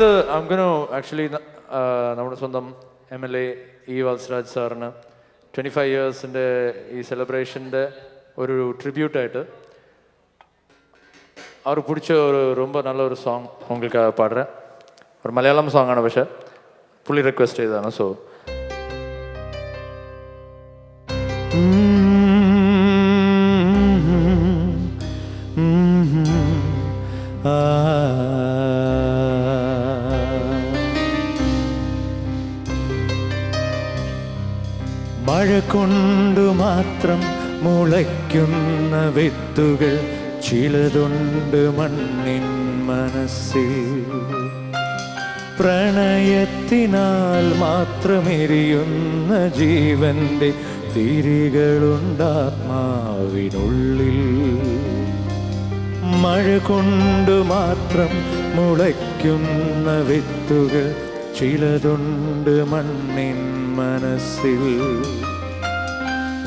അടുത്ത് അംഗനു ആക്ച്വലി നമ്മുടെ സ്വന്തം M L A E Vatsaraj സാറിന് ട്വൻറ്റി ഫൈവ് ഇയേഴ്സിൻ്റെ ഈ സെലിബ്രേഷൻ്റെ ഒരു ട്രിബ്യൂട്ടായിട്ട് அவருக்கு பிடிச்ச ஒரு ரொம்ப நல்ல ஒரு சாங் உங்களுக்காக பாடுறேன் ஒரு மலையாளம் சாங் ஆன പക്ഷേ പുള്ളി റിക്വസ്റ്റ് ചെയ്തതാണ് മഴ കൊണ്ടു മാത്രം മുളയ്ക്കുന്ന വിത്തുകൾ ചിലതുണ്ട് മണ്ണിൻ മനസ്സിൽ. പ്രണയത്തിനാൽ മാത്രമെരിയുന്ന ജീവന്റെ തിരികളുണ്ടാത്മാവിനുള്ളിൽ. മഴ കൊണ്ടു മാത്രം മുളയ്ക്കുന്ന വിത്തുകൾ ചിലതുണ്ട് മണ്ണിൻ മനസ്സിൽ.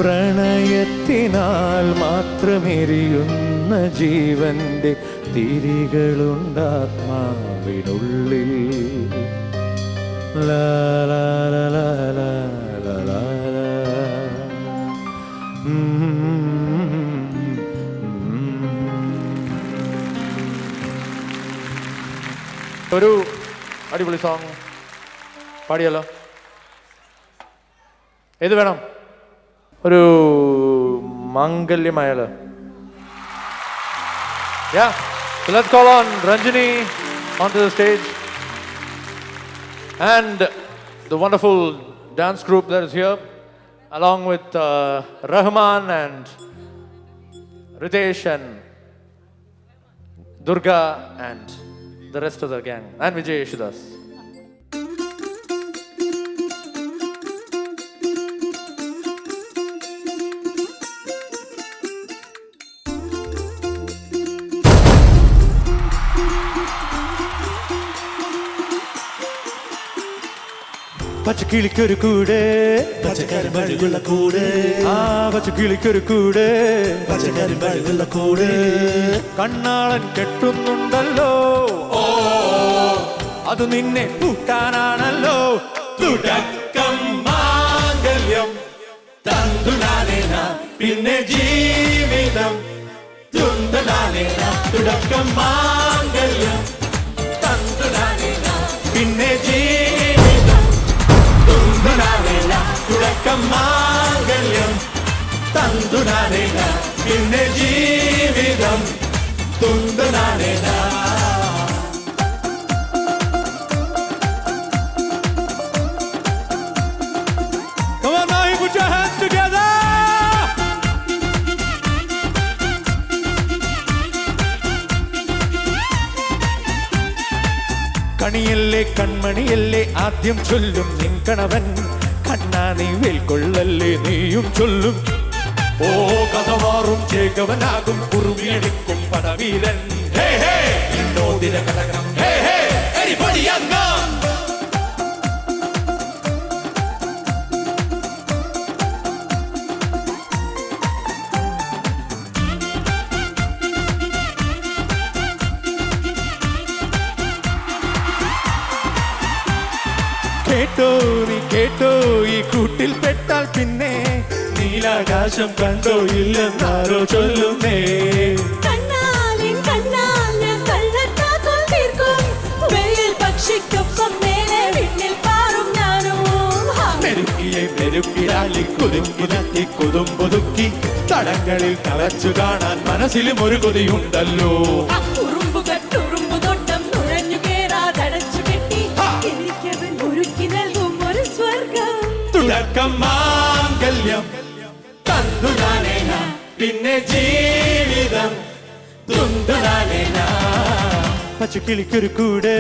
പ്രണയത്തിനാൽ മാത്രമെരിയുന്ന ജീവന്റെ തിരികളുണ്ടാത്മാവിനുള്ളിൽ. ഒരു അടിപൊളി സോങ് പാടിയല്ലോ ഏത് വേണം ഒരു മാംഗല്യമായാലോ Yeah, so let's call on Ranjini onto the stage and the wonderful dance group that is here, along with uh, Rahman and Ritesh and Durga and the rest of the gang, and Vijay Yeshudas. പച്ചക്കിളിക്കൊരു കൂട്. പച്ചക്കറിമഴുകുള്ള കൂടെ. ആ പച്ചക്കിളിക്കൊരു കൂട്. പച്ചക്കറിമഴുകുള്ള കൂടെ. കണ്ണാളൻ കെട്ടുന്നുണ്ടല്ലോ. അത് നിന്നെ കൂട്ടാനാണല്ലോ. തുടക്കം മാംഗല്യം. തന്തുനാനേന പിന്നെ ജീവിതം. തുന്തനാനേന തുടക്കം മാംഗല്യം. തന്തുനാനേന പിന്നെ മാംഗല്യം തന്തുനാനേന പിന്നെ ജീവിതം തുന്തനാനേന Come on. കണിയല്ലേ കൺമണിയല്ലേ ആദ്യം ചൊല്ലും നിൻ കണവൻ കണ്ണാ നീ വേൽക്കൊള്ളല്ലേ നീയും ചൊല്ലും. ഓ കഥമാറും ചേകവനാകും കുറുമിയെടുക്കും പടവീരൻ ഹേ ഹേ എന്നോദിന കടകം ഹേ ഹേ എരിപൊടി കേട്ടോ നീ കേട്ടോ ഈ കൂട്ടിൽ പെട്ടാൽ പിന്നെ നീലാകാശം കണ്ടോ ഇല്ലെന്നാരോ ചൊല്ലുന്നേ. പെരുക്കിരാലി തടങ്ങളിൽ തളച്ചു കാണാൻ മനസ്സിലും ഒരു കൊതിയുണ്ടല്ലോ. തുടക്കം മാംഗല്യം തന്തുനാനേന പിന്നെ ജീവിതം. തുന്തുനാനേന പച്ചക്കിളിക്കൊരു കൂട്.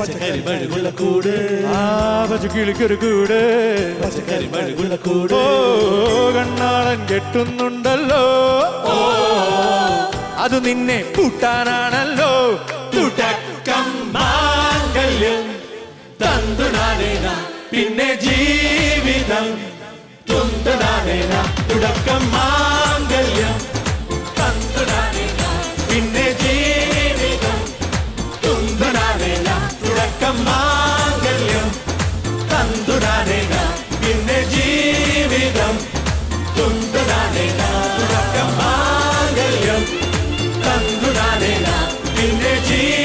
പച്ചക്കറി മഴുകുള്ള കൂട്. ആ പച്ചക്കിളിക്കൊരു കൂട്. പച്ചക്കറി മഴുകുള്ള കൂട് കണ്ണാളൻ കെട്ടുന്നുണ്ടല്ലോ. അത് നിന്നെ കൂട്ടാനാണല്ലോ. തുടക്കം മാംഗല്യം തന്തുനാനേന പിന്നെ ജീവിതം തുന്തനാണേന തുടക്കം മാംഗല്യം പിന്നെ ജീവിതം തുന്തനാണേന തുടക്കം മാംഗല്യം തന്തുടാനേന പിന്നെ ജീവിതം തുന്തനാണേന തുടക്കം മാംഗല്യം തന്തുടാനേന പിന്നെ ജീവിതം